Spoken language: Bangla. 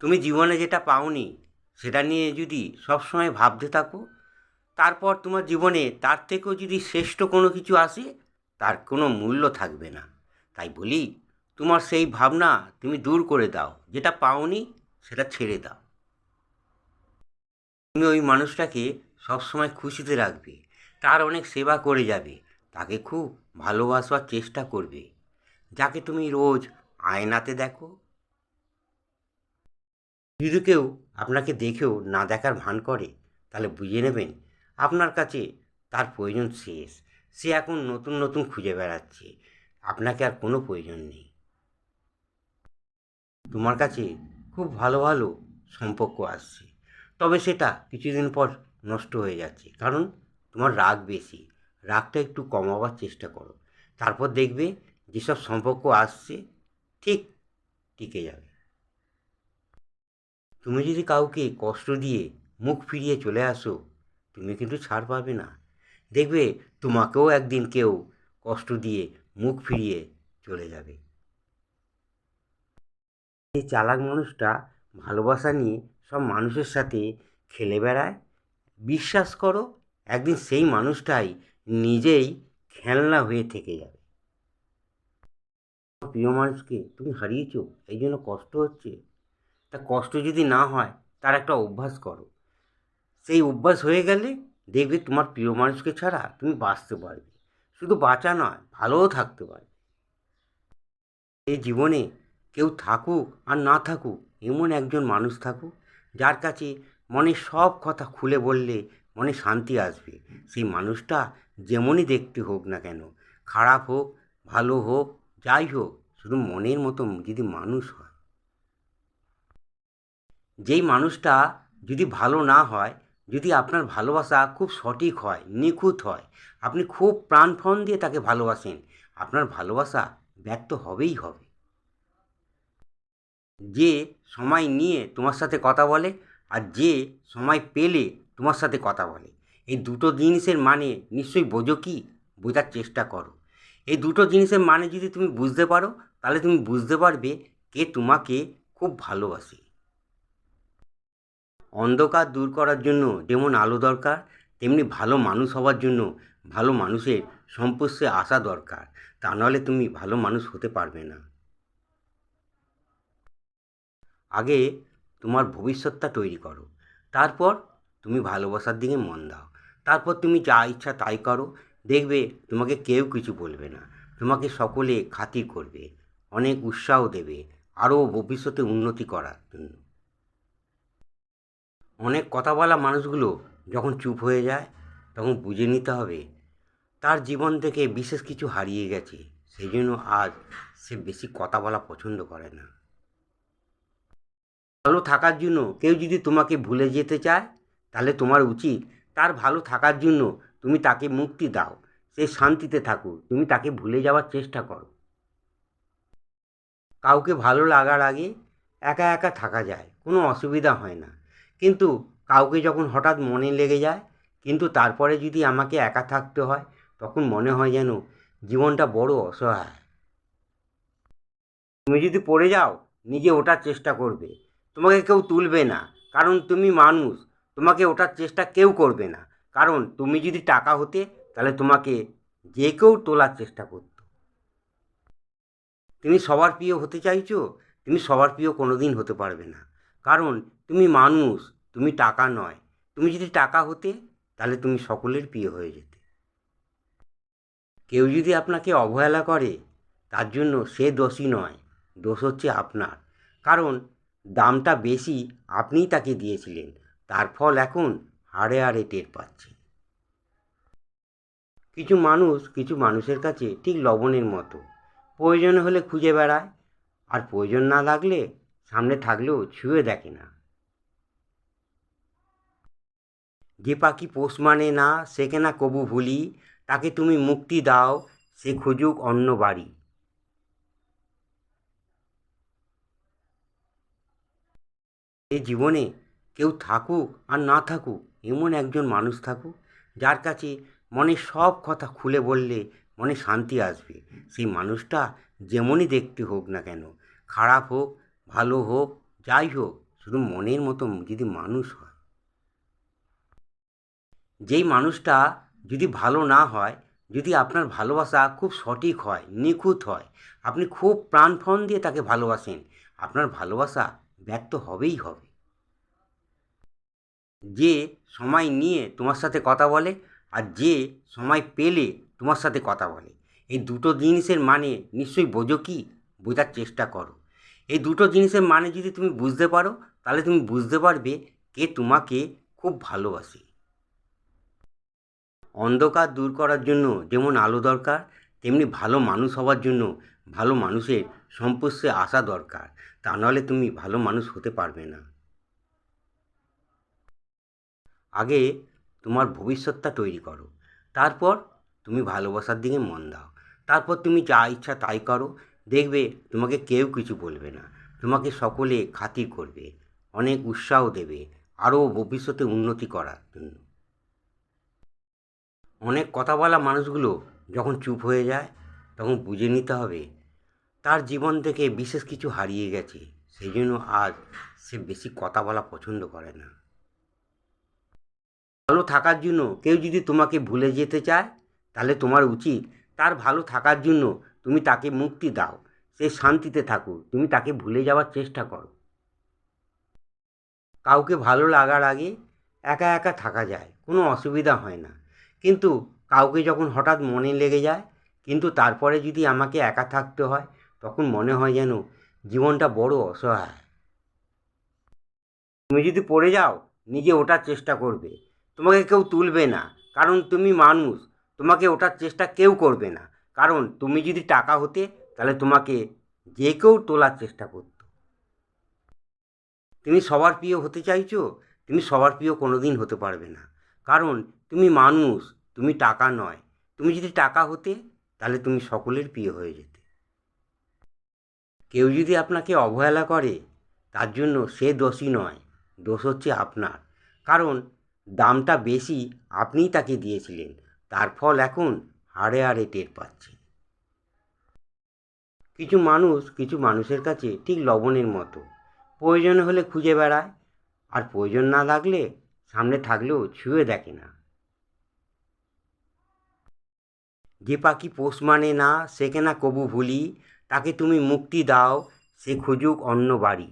তুমি জীবনে যেটা পাওনি, সেটা নিয়ে যদি সবসময় ভাবতে থাকো, তারপর তোমার জীবনে তার থেকেও যদি শ্রেষ্ঠ কোনো কিছু আসে, তার কোনো মূল্য থাকবে না। তাই বলি, তোমার সেই ভাবনা তুমি দূর করে দাও। যেটা পাওনি, সেটা ছেড়ে দাও। তুমি ওই মানুষটাকে সবসময় খুশিতে রাখবে। তার অনেক সেবা করে যাবে। তাকে খুব ভালোবাসবার চেষ্টা করবে। যাকে তুমি রোজ আয়নাতে দেখো যদি কেউ আপনাকে দেখেও না দেখার ভান করে, তাহলে বুঝে নেবেন আপনার কাছে তার প্রয়োজন শেষ। সে এখন নতুন নতুন খুঁজে বেড়াচ্ছে। আপনাকে আর কোনো প্রয়োজন নেই। তোমার কাছে খুব ভালো ভালো সম্পর্ক আসছে। তবে সেটা কিছুদিন পর নষ্ট হয়ে যাচ্ছে। কারণ তোমার রাগ বেশি। রাগটা একটু কমাবার চেষ্টা করো। তারপর দেখবে যেসব সম্পর্ক আসছে, ঠিক টিকে যাবে। তুমি যদি কাউকে কষ্ট দিয়ে মুখ ফিরিয়ে চলে আসো, তুমি কিন্তু ছাড় পাবে না। দেখবে তোমাকেও একদিন কেউ কষ্ট দিয়ে মুখ ফিরিয়ে চলে যাবে। এই চালাক মানুষটা ভালোবাসা নিয়ে সব মানুষের সাথে খেলে বেড়ায়। বিশ্বাস করো, একদিন সেই মানুষটাই নিজেই খেলনা হয়ে থেকে যাবে। প্রিয় মানুষকে তুমি হারিয়েছো, এই জন্য কষ্ট হচ্ছে। তা কষ্ট যদি না হয়, তার একটা অভ্যাস করো। সেই অভ্যাস হয়ে গেলে দেখবে তোমার প্রিয় মানুষকে ছাড়া তুমি বাঁচতে পারবে। শুধু বাঁচা নয়, ভালোও থাকতে পারবে। এই জীবনে কেউ থাকুক আর না থাকুক, এমন একজন মানুষ থাকুক, যার কাছে মনে সব কথা খুলে বললে মনে শান্তি আসবে। সেই মানুষটা যেমনই দেখতে হোক না কেন, খারাপ হোক, ভালো হোক, যাই হোক, শুধু মনের মতো যদি মানুষ হয়। যেই মানুষটা যদি ভালো না হয়, যদি আপনার ভালোবাসা খুব সঠিক হয়, নিখুঁত হয়, আপনি খুব প্রাণপণ দিয়ে তাকে ভালোবাসেন, আপনার ভালোবাসা ব্যর্থ হবেই হবে। যে সময় নিয়ে তোমার সাথে কথা বলে আর যে সময় পেলে তোমার সাথে কথা বলে, এই দুটো জিনিসের মানে নিশ্চয়ই বোঝো কি? বোঝার চেষ্টা করো। এই দুটো জিনিসের মানে যদি তুমি বুঝতে পারো, তাহলে তুমি বুঝতে পারবে কে তোমাকে খুব ভালোবাসে। অন্ধকার দূর করার জন্য যেমন আলো দরকার, তেমনি ভালো মানুষ হওয়ার জন্য ভালো মানুষের সংস্পর্শে আসা দরকার। তা নাহলে তুমি ভালো মানুষ হতে পারবে না। আগে তোমার ভবিষ্যৎটা তৈরি করো। তারপর তুমি ভালোবাসার দিকে মন দাও। তারপর তুমি যা ইচ্ছা তাই করো। দেখবে তোমাকে কেউ কিছু বলবে না। তোমাকে সকলে খাতির করবে। অনেক উৎসাহ দেবে। আরও ভবিষ্যতে উন্নতি করার জন্য। অনেক কথা বলা মানুষগুলো যখন চুপ হয়ে যায়, তখন বুঝে নিতে হবে, তার জীবন থেকে বিশেষ কিছু হারিয়ে গেছে, সেই জন্য আজ সে বেশি কথা বলা পছন্দ করে না। ভালো থাকার জন্য কেউ যদি তোমাকে ভুলে যেতে চায়, তাহলে তোমার উচিত তার ভালো থাকার জন্য তুমি তাকে মুক্তি দাও, সে শান্তিতে থাকুক, তুমি তাকে ভুলে যাওয়ার চেষ্টা করো। কাউকে ভালো লাগার আগে একা একা থাকা যায়, কোনো অসুবিধা হয় না। কিন্তু কাউকে যখন হঠাৎ মনে লেগে যায়, কিন্তু তারপরে যদি আমাকে একা থাকতে হয়, তখন মনে হয় যেন জীবনটা বড় অসহায়। তুমি যদি পড়ে যাও, নিজে ওঠার চেষ্টা করবে। তোমাকে কেউ তুলবে না, কারণ তুমি মানুষ। তোমাকে ওঠার চেষ্টা কেউ করবে না। কারণ তুমি যদি টাকা হতে, তাহলে তোমাকে যে কেউ তোলার চেষ্টা করত। তুমি সবার প্রিয় হতে চাইছো, তুমি সবার প্রিয় কোনো দিন হতে পারবে না। কারণ তুমি মানুষ, তুমি টাকা নয়। তুমি যদি টাকা হতে, তাহলে তুমি সকলের প্রিয় হয়ে যেতে। কেউ যদি আপনাকে অবহেলা করে, তার জন্য সে দোষী নয়, দোষ হচ্ছে আপনার। কারণ দামটা বেশি আপনিই তাকে দিয়েছিলেন, তার ফল এখন হাড়ে হাড়ে টের পাচ্ছে। কিছু মানুষ, কিছু মানুষের কাছে ঠিক লবণের মতো। প্রয়োজন হলে খুঁজে বেড়ায়, আর প্রয়োজন না লাগলে সামনে থাকলেও ছুঁয়ে দেখে না। যে পাখি পোষ মানে না সেকে না কবু ভুলি, তাকে তুমি মুক্তি দাও, সে খুঁজুক অন্য বাড়ি। এই জীবনে কেউ থাকুক আর না থাকুক, এমন একজন মানুষ থাকুক, যার কাছে মনে সব কথা খুলে বললে মনে শান্তি আসবে। সেই মানুষটা যেমনই দেখতে হোক না কেন, খারাপ হোক ভালো হোক, যাই হোক, শুধু মনের মতো যদি মানুষ হয়। যেই মানুষটা যদি ভালো না হয়, যদি আপনার ভালোবাসা খুব সঠিক হয়, নিখুঁত হয়, আপনি খুব প্রাণপণ দিয়ে তাকে ভালোবাসেন, আপনার ভালোবাসা ব্যক্ত হবেই হবে। যে সময় নিয়ে তোমার সাথে কথা বলে আর যে সময় পেলে তোমার সাথে কথা বলে, এই দুটো জিনিসের মানে নিশ্চয়ই বোঝো কি? বোঝার চেষ্টা করো। এই দুটো জিনিসের মানে যদি তুমি বুঝতে পারো, তাহলে তুমি বুঝতে পারবে কে তোমাকে খুব ভালোবাসে। অন্ধকার দূর করার জন্য যেমন আলো দরকার, তেমনি ভালো মানুষ হওয়ার জন্য ভালো মানুষের সংস্পর্শে আসা দরকার। তা নাহলে তুমি ভালো মানুষ হতে পারবে না। আগে তোমার ভবিষ্যৎটা তৈরি করো। তারপর তুমি ভালোবাসার দিকে মন দাও। তারপর তুমি যা ইচ্ছা তাই করো। দেখবে তোমাকে কেউ কিছু বলবে না। তোমাকে সকলে খাতির করবে, অনেক উৎসাহ দেবে, আরও ভবিষ্যতে উন্নতি করার জন্য। অনেক কথা বলা মানুষগুলো যখন চুপ হয়ে যায়, তখন বুঝে নিতে হবে, তার জীবন থেকে বিশেষ কিছু হারিয়ে গেছে, সেই জন্য আজ সে বেশি কথা বলা পছন্দ করে না। ভালো থাকার জন্য কেউ যদি তোমাকে ভুলে যেতে চায়, তাহলে তোমার উচিত তার ভালো থাকার জন্য তুমি তাকে মুক্তি দাও। সে শান্তিতে থাকুক। তুমি তাকে ভুলে যাওয়ার চেষ্টা করো। কাউকে ভালো লাগার আগে একা একা থাকা যায়, কোনো অসুবিধা হয় না। কিন্তু কাউকে যখন হঠাৎ মনে লেগে যায়, কিন্তু তারপরে যদি আমাকে একা থাকতে হয়, তখন মনে হয় যেন জীবনটা বড় অসহায়। তুমি যদি পড়ে যাও, নিজে ওঠার চেষ্টা করবে। তোমাকে কেউ তুলবে না, কারণ তুমি মানুষ। তোমাকে ওঠার চেষ্টা কেউ করবে না। কারণ তুমি যদি টাকা হতে, তাহলে তোমাকে যে কেউ তোলার চেষ্টা করত। তুমি সবার প্রিয় হতে চাইছো, তুমি সবার প্রিয় কোনো দিন হতে পারবে না। কারণ তুমি মানুষ, তুমি টাকা নয়। তুমি যদি টাকা হতে, তাহলে তুমি সকলের প্রিয় হয়ে যেতে। কেউ যদি আপনাকে অবহেলা করে, তার জন্য সে দোষী নয়, দোষ হচ্ছে আপনার। কারণ দামটা বেশি আপনিই তাকে দিয়েছিলেন, তার ফল এখন হাড়ে হাড়ে টের পাচ্ছে। কিছু মানুষ, কিছু মানুষের কাছে ঠিক লবণের মতো। প্রয়োজন হলে খুঁজে বেড়ায়, আর প্রয়োজন না লাগলে সামনে থাকলেও ছুঁয়ে দেখে না। যে পাখি পোষ মানে না, সে কেনা কবু ভুলি, তাকে তুমি মুক্তি দাও, সে খুঁজুক অন্য বাড়ি।